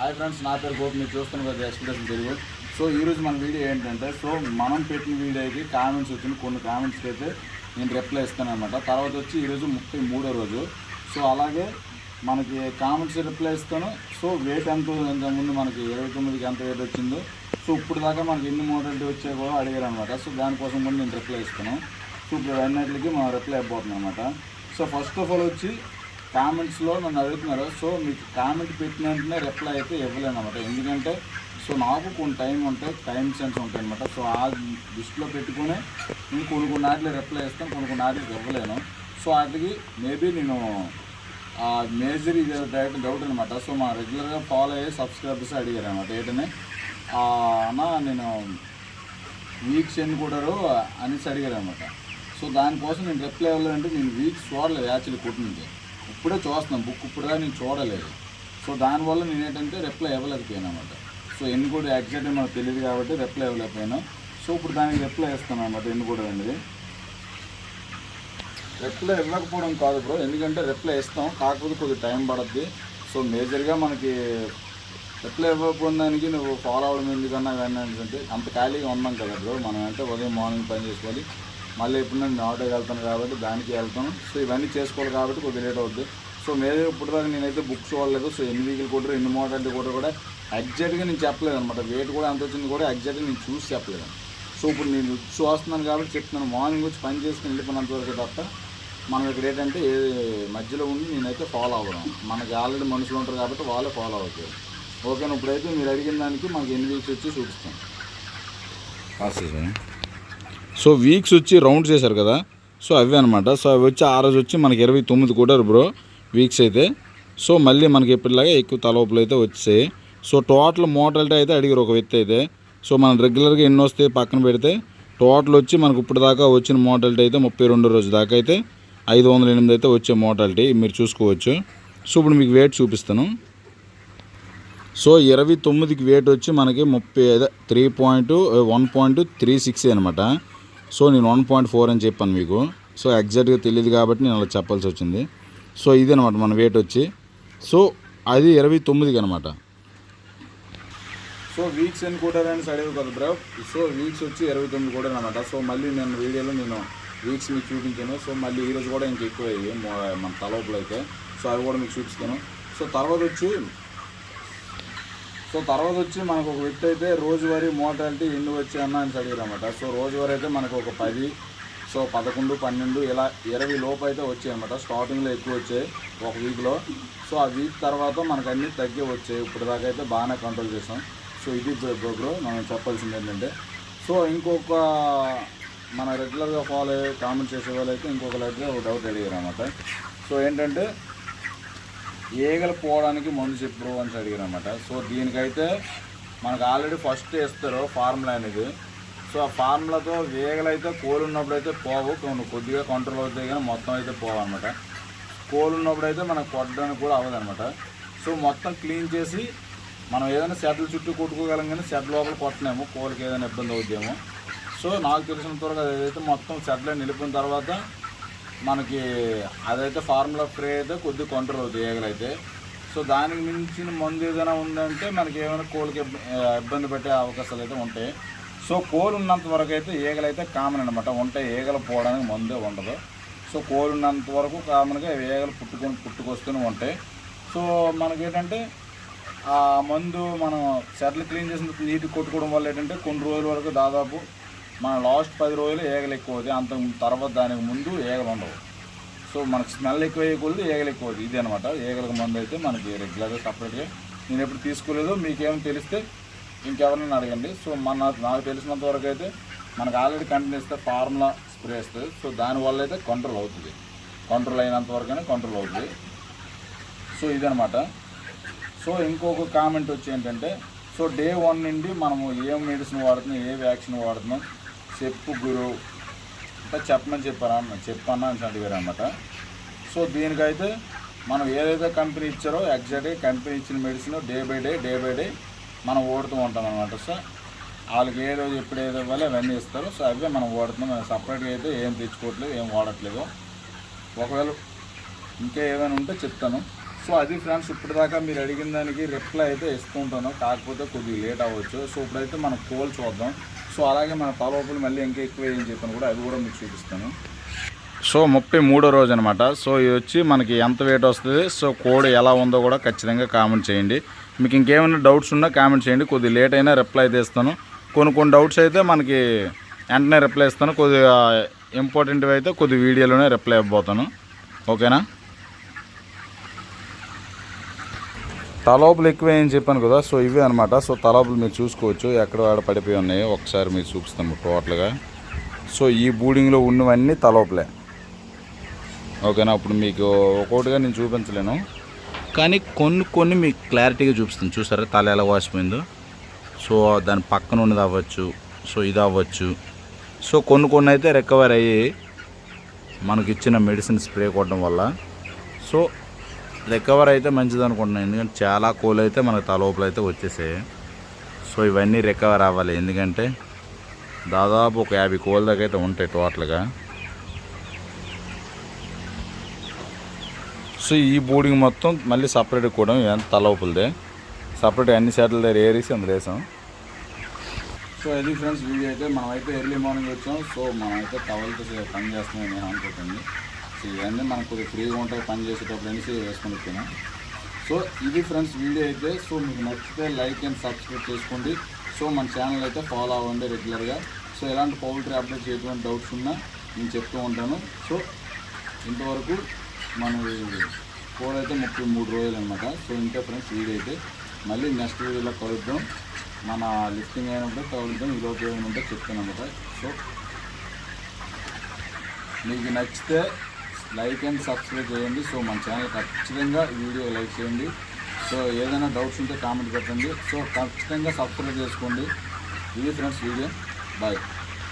Hi friends నా పేరు గోపి. మీరు చూస్తున్న కదా ఎక్స్ప్రెషన్ తెలుగు. సో ఈరోజు మన వీడియో ఏంటంటే సో మనం పెట్టిన వీడియోకి కామెంట్స్ వచ్చిన కొన్ని కామెంట్స్కి అయితే నేను రిప్లై ఇస్తాను అనమాట తర్వాత వచ్చి ఈరోజు ముప్పై మూడో రోజు. సో అలాగే మనకి కామెంట్స్ రిప్లై ఇస్తాను. సో వెయిట్ ఎంత ముందు మనకి ఇరవై తొమ్మిదికి ఎంత వెయిట్ వచ్చిందో సో ఇప్పుడు దాకా మనకి ఎన్ని మోడల్టీ వచ్చాయో కూడా అడిగారు అనమాట సో దానికోసం కూడా నేను రిప్లై ఇస్తాను. సో ఇప్పుడు అన్నిటికి మనం రిప్లై అయిపోతుంది అనమాట సో ఫస్ట్ ఆఫ్ ఆల్ వచ్చి కామెంట్స్లో నన్ను అడుగుతున్నారు. సో మీకు కామెంట్ పెట్టిన వెంటనే రిప్లై అయితే ఇవ్వలేను అనమాట ఎందుకంటే సో నాకు కొన్ని టైం ఉంటాయి టైం సెన్స్ ఉంటాయి అనమాట సో ఆ దృష్టిలో పెట్టుకుని నేను కొన్ని కొన్ని వాటిలో రిప్లై ఇస్తాను కొన్ని కొన్ని నాటికి ఇవ్వలేను. సో వాటికి మేబీ నేను మేజర్ ఇది డైరెక్ట్ డౌట్ అనమాట సో మా రెగ్యులర్గా ఫాలో అయ్యే సబ్స్క్రైబర్స్ అడిగారు అనమాట ఏంటనే ఆ, అన్న నేను వీక్స్ ఎన్ని కూడారు అనేసి అడిగారు అనమాట సో దానికోసం నేను రిప్లై ఇవ్వాలంటే నేను వీక్స్ చూడలేదు యాక్చువల్లీ కుట్టింది ఇప్పుడే చూస్తున్నాను బుక్ ఇప్పుడు నేను చూడలేదు. సో దానివల్ల నేను ఏంటంటే రిప్లై ఇవ్వలేకపోయాను అనమాట సో ఎన్ని కూడా ఎగ్జాక్ట్ మనకు తెలియదు కాబట్టి రిప్లై ఇవ్వలేకపోయాను. సో ఇప్పుడు దానికి రిప్లై ఇస్తాను అనమాట ఎన్ని కూడా అనేది. రిప్లై ఇవ్వకపోవడం కాదు బ్రో ఎందుకంటే రిప్లై ఇస్తాం కాకపోతే కొద్దిగా టైం పడుద్ది. సో మేజర్గా మనకి రిప్లై ఇవ్వకపోవడానికి నువ్వు ఫాలో అవ్వడం ఎందుకన్నా కానీ అంటే అంత ఖాళీగా ఉన్నాం కదా బ్రో మనం అంటే ఉదయం మార్నింగ్ పని చేసుకోవాలి. మళ్ళీ ఇప్పుడు నేను ఆటోకి వెళ్తాను కాబట్టి దానికి వెళ్తాను. సో ఇవన్నీ చేసుకోవాలి కాబట్టి కొద్దిగా లేట్ అవుద్ది. సో మేజర్ ఇప్పుడు దాకా నేనైతే బుక్ చూడలేదు సో ఎన్ని వీకులు కూడా ఎన్ని మోడల్ కూడా కూడా ఎగ్జాక్ట్గా నేను చెప్పలేదు అనమాట వెయిట్ కూడా ఎంత వచ్చింది కూడా ఎగ్జాక్ట్గా నేను చూసి చెప్పలేదు. సో ఇప్పుడు నేను చూస్తున్నాను కాబట్టి చెప్తున్నాను. మార్నింగ్ వచ్చి పని చేసుకుని వెళ్ళిపోయినంత వరకు తప్ప మనం ఇక్కడ ఏంటంటే ఏ మధ్యలో ఉండి నేనైతే ఫాలో అవ్వడం మనకి ఆల్రెడీ మనుషులు ఉంటారు కాబట్టి వాళ్ళే ఫాలో అవుతారు. ఓకేనా? ఇప్పుడైతే మీరు అడిగిన దానికి మనకి ఎన్ని వీక్స్ వచ్చి చూపిస్తాం సో వీక్స్ వచ్చి రౌండ్ చేశారు కదా. సో అవి అనమాట సో అవి వచ్చి ఆ రోజు వచ్చి మనకి ఇరవై తొమ్మిది కూడారు బ్రో వీక్స్ అయితే. సో మళ్ళీ మనకి ఎప్పటిలాగా ఎక్కువ తలవపులు అయితే వచ్చాయి. సో టోటల్ మోటాలిటీ అయితే అడిగారు ఒక వ్యక్తి అయితే. సో మనం రెగ్యులర్గా ఎన్ని వస్తాయి పక్కన పెడితే టోటల్ వచ్చి మనకు ఇప్పుడు దాకా వచ్చిన మోటాలిటీ అయితే ముప్పై రెండు రోజు దాకా అయితే ఐదు వందల ఎనిమిది అయితే వచ్చే మోటాలిటీ మీరు చూసుకోవచ్చు. సో ఇప్పుడు మీకు వెయిట్ చూపిస్తాను. సో ఇరవై తొమ్మిదికి వెయిట్ వచ్చి మనకి ముప్పై three point one point three six అనమాట సో నేను వన్ పాయింట్ ఫోర్ అని చెప్పాను మీకు. సో ఎగ్జాక్ట్గా తెలియదు కాబట్టి నేను అలా చెప్పాల్సి వచ్చింది. సో ఇది అనమాట మన వెయిట్ వచ్చి. సో అది ఇరవై తొమ్మిదికి అనమాట సో వీక్స్ ఎన్ని కూడారని అడిగారు కదా బ్రో. సో వీక్స్ వచ్చి ఇరవై తొమ్మిది కూడా అనమాట సో మళ్ళీ నేను వీడియోలో నేను వీక్స్ మీకు చూపించాను. సో మళ్ళీ ఈరోజు కూడా ఇంకా ఎక్కువ అయ్యాయి మన తలవపులు అయితే. సో అవి కూడా మీకు చూపిస్తాను. సో తర్వాత వచ్చి సో తర్వాత వచ్చి మనకు ఒక వ్యక్తి అయితే రోజువారీ మోటాలిటీ ఎన్ని వచ్చాయి అన్న అని అడిగారు అనమాట సో రోజువారీ అయితే మనకు ఒక పది సో పదకొండు పన్నెండు ఇలా ఇరవై లోపు అయితే వచ్చాయి అనమాట స్టార్టింగ్లో ఎక్కువ వచ్చాయి ఒక వీక్లో సో ఆ వీక్ తర్వాత మనకు అన్నీ తగ్గి వచ్చాయి. ఇప్పుడు దాకా అయితే బాగానే కంట్రోల్ చేసాం. సో ఇది బ్రో మనం చెప్పాల్సింది ఏంటంటే సో ఇంకొక మన రెగ్యులర్గా ఫాలో అయ్యే కామెంట్ చేసే వాళ్ళు అయితే ఇంకొక అయితే ఒక డౌట్ అడిగారు అనమాట సో ఏంటంటే ఈగలు పోవడానికి మందు చెప్పు అని అడిగారు అనమాట సో దీనికైతే మనకు ఆల్రెడీ ఫస్ట్ వేస్తారు ఫార్ములా అనేది. సో ఆ ఫార్ములాతో ఈగలు అయితే కోలు ఉన్నప్పుడు అయితే పోవు కొన్ని కొద్దిగా కంట్రోల్ అవుతాయి కానీ మొత్తం అయితే పోవన్నమాట. కోలు ఉన్నప్పుడు అయితే మనకు కొట్టడానికి కూడా అవ్వదన్నమాట. సో మొత్తం క్లీన్ చేసి మనం ఏదైనా సెటిల్ చుట్టూ కొట్టుకోగలం కానీ సెట్ లోపల కొట్టలేము. కోళ్ళకి ఏదైనా ఇబ్బంది అవుద్దేమో. సో నాకు తెలిసిన త్వరగా ఏదైతే మొత్తం సెటిల్ నిలిపిన తర్వాత మనకి అదైతే ఫార్ములా స్ప్రే అయితే కొద్దిగా కంట్రోల్ అవుతుంది అయితే. సో దానికి మించిన మందు ఏదైనా ఉందంటే మనకి ఏమైనా కోళ్ళకి ఇబ్బంది పెట్టే అవకాశాలు అయితే ఉంటాయి. సో కోలు ఉన్నంత వరకు అయితే ఈగలు అయితే కామన్ అనమాట ఉంటాయి ఈగలు పోవడానికి మందే ఉండదు. సో కోలు ఉన్నంత వరకు కామన్గా ఈగలు పుట్టుకొని పుట్టుకొస్తూనే ఉంటాయి. సో మనకి ఏంటంటే ఆ మందు మనం చెట్లు క్లీన్ చేసిన నీటి కొట్టుకోవడం వల్ల ఏంటంటే కొన్ని రోజుల వరకు దాదాపు మన లాస్ట్ పది రోజులు ఈగలు ఎక్కువ అవుతాయి అంత తర్వాత దానికి ముందు ఈగలు ఉండవు. సో మనకు స్మెల్ ఎక్కువ అయ్యకూడదు ఈగలు ఎక్కువ అవుతుంది ఇది అనమాట ఈగలకు మందు అయితే మనకి రెగ్యులర్గా సపరేట్గా నేను ఎప్పుడు తీసుకోలేదు మీకేమైనా తెలిస్తే ఇంకెవరైనా అడగండి. సో మన నాకు తెలిసినంత వరకు అయితే మనకు ఆల్రెడీ కంటిన్యూ ఇస్తే ఫార్ములా స్ప్రే వస్తుంది సో దానివల్ల అయితే కంట్రోల్ అవుతుంది. కంట్రోల్ అయినంత వరకనే కంట్రోల్ అవుతుంది. సో ఇదనమాట సో ఇంకొక కామెంట్ వచ్చి ఏంటంటే సో డే వన్ నుండి మనము ఏ మెడిసిన్ వాడుతున్నాం ఏ వ్యాక్సిన్ వాడుతున్నాం చెప్పు గురు. అంటే చెప్పమని చెప్పారా చెప్పన్నా అని అడిగారు అనమాట సో దీనికైతే మనం ఏదైతే కంపెనీ ఇచ్చారో ఎగ్జాక్ట్గా కంపెనీ ఇచ్చిన medicine day by day day by day మనం ఓడుతూ ఉంటాం అనమాట సో వాళ్ళకి ఏ రోజు ఎప్పుడు ఏదో ఇవ్వాలి అవన్నీ ఇస్తారు. సో అవే మనం వాడుతున్నాం. సపరేట్గా అయితే ఏం తెచ్చుకోవట్లేదు ఏం వాడట్లేదు. ఒకవేళ ఇంకా ఏమైనా ఉంటే చెప్తాను. సో అది ఫ్రెండ్స్ ఇప్పటిదాకా మీరు అడిగిన దానికి రిప్లై అయితే ఇస్తుంటాను కాకపోతే కొద్దిగా లేట్ అవ్వచ్చు. సో ఇప్పుడైతే మనం కోల్ చూద్దాం. సో అలాగే మన తలోపులు మళ్ళీ ఇంకా ఎక్కువ ఏం చెప్పాను కూడా అది కూడా మీకు చూపిస్తాను. సో ముప్పై మూడో రోజు అనమాట సో ఇది వచ్చి మనకి ఎంత వెయిట్ వస్తుంది సో కోడ్ ఎలా ఉందో కూడా ఖచ్చితంగా కామెంట్ చేయండి. మీకు ఇంకేమైనా డౌట్స్ ఉన్నా కామెంట్ చేయండి. కొద్దిగా లేట్ అయినా రిప్లై చేస్తాను కొన్ని కొన్ని డౌట్స్ అయితే మనకి వెంటనే రిప్లై ఇస్తాను. కొద్దిగా ఇంపార్టెంట్వి అయితే కొద్ది వీడియోలోనే రిప్లై ఇవ్వబోతాను. ఓకేనా? తలోపులు ఎక్కువ ఏం చెప్పాను కదా సో ఇవే అనమాట సో తలోపులు మీరు చూసుకోవచ్చు ఎక్కడ ఆడ పడిపోయి ఉన్నాయి. ఒకసారి మీరు చూపిస్తాము టోటల్గా. సో ఈ బూడింగ్లో ఉన్నవన్నీ తలోపులే ఓకేనా అప్పుడు మీకు ఒక్కొక్కటిగా నేను చూపించలేను. కానీ కొన్ని కొన్ని మీకు క్లారిటీగా చూపిస్తాను. చూసారా తల ఎలా వాసిపోయిందో? సో దాని పక్కన ఉన్నది అవ్వచ్చు సో ఇది అవ్వచ్చు. సో కొన్ని కొన్ని అయితే రికవర్ అయ్యి మనకి ఇచ్చిన మెడిసిన్ స్ప్రే కొట్టడం వల్ల. సో రికవర్ అయితే మంచిది అనుకుంటున్నాను. ఎందుకంటే చాలా కోళ్ళు అయితే మనకు తలోపలు అయితే వచ్చేసాయి. సో ఇవన్నీ రికవర్ అవ్వాలి. ఎందుకంటే దాదాపు ఒక యాభై కోళ్ళ దాకా అయితే ఉంటాయి టోటల్గా. సో ఈ బోర్డింగ్ మొత్తం మళ్ళీ సపరేట్ కూడా ఇదంతా తలవపులదే సపరేట్ అన్ని సెట్ల దగ్గర ఏరేసి అందులో వేసాం. సో ఇది ఫ్రెండ్స్ వీడియో అయితే మనమైతే ఎర్లీ మార్నింగ్ వచ్చాం. సో మనమైతే టవల్తో పని చేస్తున్నాం నేను అనుకుంటుంది సో ఇవన్నీ మనకు కొద్దిగా ఫ్రీగా ఉంటాయి పని చేసేటప్పుడు అనేసి వేసుకొని వచ్చాను. సో ఇది ఫ్రెండ్స్ వీడియో అయితే సో మీకు నచ్చితే లైక్ అండ్ సబ్స్క్రైబ్ చేసుకోండి. సో మన ఛానల్ అయితే ఫాలో అవ్వండి రెగ్యులర్గా సో ఎలాంటి పౌల్ట్రీ అప్డేట్స్ ఎటువంటి డౌట్స్ ఉన్నా నేను చెప్తూ ఉంటాను. సో ఇంతవరకు మన కోడ్ అయితే ముప్పై మూడు రోజులు అనమాట సో ఇంకా ఫ్రెండ్స్ వీడియో అయితే మళ్ళీ నెక్స్ట్ వీడియోలో కలుద్దాం. మన లిఫ్టింగ్ అయినప్పుడు కలుద్దాం. ఈ లోపు ఉంటే చెప్తాను అనమాట సో మీకు నచ్చితే లైక్ అండ్ సబ్స్క్రైబ్ చేయండి. సో మన ఛానల్ ఖచ్చితంగా వీడియో లైక్ చేయండి. సో ఏదైనా డౌట్స్ ఉంటే కామెంట్ పెట్టండి. సో ఖచ్చితంగా సబ్స్క్రైబ్ చేసుకోండి. ఇది ఫ్రెండ్స్ వీడియో బాయ్